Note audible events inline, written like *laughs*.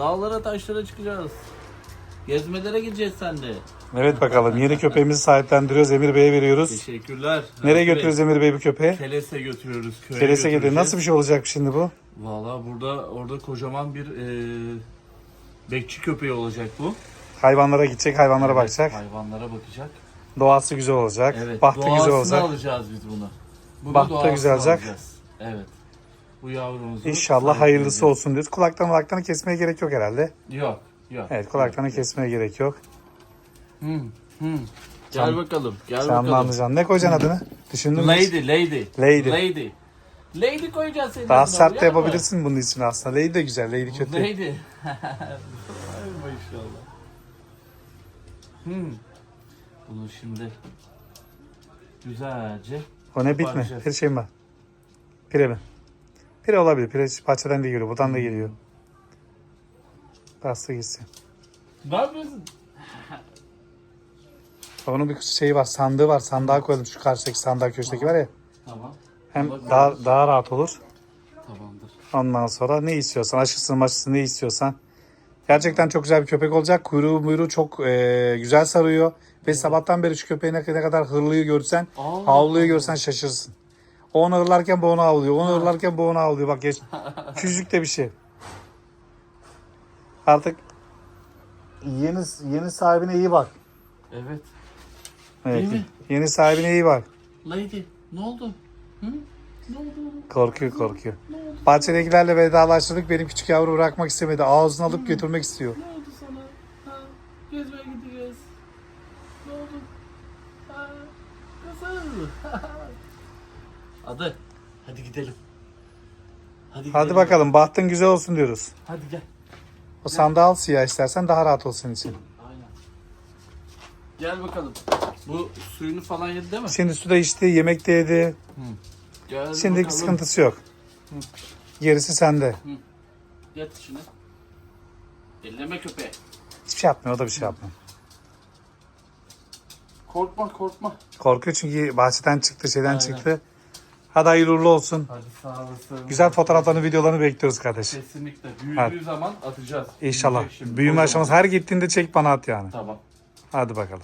Dağlara taşlara çıkacağız. Gezmelere gideceğiz sende. Evet bakalım yeni köpeğimizi sahiplendiriyoruz. Emir Bey'e veriyoruz. Teşekkürler. Nereye Bey, götürüyoruz Emir Bey bu köpeği? Keles'e götürüyoruz. Köye Kelese gidiyor. götüreceğiz. Nasıl bir şey olacak şimdi bu? Valla burada orada kocaman bir e, bekçi köpeği olacak bu. Hayvanlara gidecek, hayvanlara bakacak. Hayvanlara bakacak. Doğası güzel olacak. Evet. Bahtı doğasını güzel olacak. alacağız biz bunu. Bunu Bahtı doğasını güzel olacak. alacağız. Evet. Bu yavrumuzu İnşallah hayırlısı olsun diyoruz. Kulaktan kulaktan kesmeye gerek yok herhalde. Yok. Yok. Evet kulaklarını kesmeye gerek yok. Hı, hı. Gel Sen- bakalım. Gel Sen bakalım. anlayacaksın. Ne koyacaksın adını? Düşündün mü? Lady, lady. Lady. Lady. Lady koyacağız senin Daha sert de yapabilirsin bunun ismini aslında. Lady de güzel. Lady kötü. Lady. *laughs* Maşallah. Hmm. Bunu şimdi güzelce O ne bitme. Bir şey mi var? Pire mi? Pire olabilir. Pire bahçeden de geliyor. Buradan da geliyor. Bastı gitsin. Ne yapıyorsun? Onun bir şeyi var. Sandığı var. Sandığa koyalım. Şu karşıdaki sandığa köşedeki var ya. Tamam. Hem daha, daha rahat olur. Tamamdır. Ondan sonra ne istiyorsan, aşısını maşısını ne istiyorsan. Gerçekten çok güzel bir köpek olacak. Kuyruğu muyruğu çok e, güzel sarıyor. Ve sabahtan beri şu köpeği ne ne kadar hırlıyı görsen, Aa. havluyu görsen şaşırırsın. O onu hırlarken bu onu havlıyor. Onu hırlarken bu onu havlıyor. Bak geç. *laughs* Küçücük de bir şey. Artık yeni yeni sahibine iyi bak. Evet. Evet. Değil mi? Yeni sahibine iyi bak. Lady. Ne oldu? Hı? Ne oldu? Korkuyor korkuyor. Bahçedekilerle vedalaştırdık. Benim küçük yavru bırakmak istemedi. Ağzını alıp götürmek istiyor. Ne oldu sana? Ha? Gezmeye gideceğiz. Ne oldu? Ha? Nasıl? *laughs* Hadi. Hadi gidelim. Hadi, Hadi gidelim. bakalım bahtın güzel olsun diyoruz. Hadi gel. O sandığı al siyah istersen daha rahat olsun için. Aynen. Gel bakalım. Bu suyunu falan yedi değil mi? Şimdi suda içti, yemek de yedi. Gel Şimdilik bakalım. sıkıntısı yok. Gerisi sende. Yat içine. Elleme köpeği. Hiçbir şey yapmıyor, o da bir şey yapmıyor. Korkma korkma. Korkuyor çünkü bahçeden çıktı, şeyden çıktı. Hadi hayırlı uğurlu olsun. Hadi sağ olasın. Güzel fotoğraflarını, videolarını bekliyoruz kardeş. Kesinlikle. Büyüdüğü Hadi. zaman atacağız. İnşallah. Büyüyecek şimdi, Büyüme kocaman. aşaması her gittiğinde çek bana at yani. Tamam. Hadi bakalım.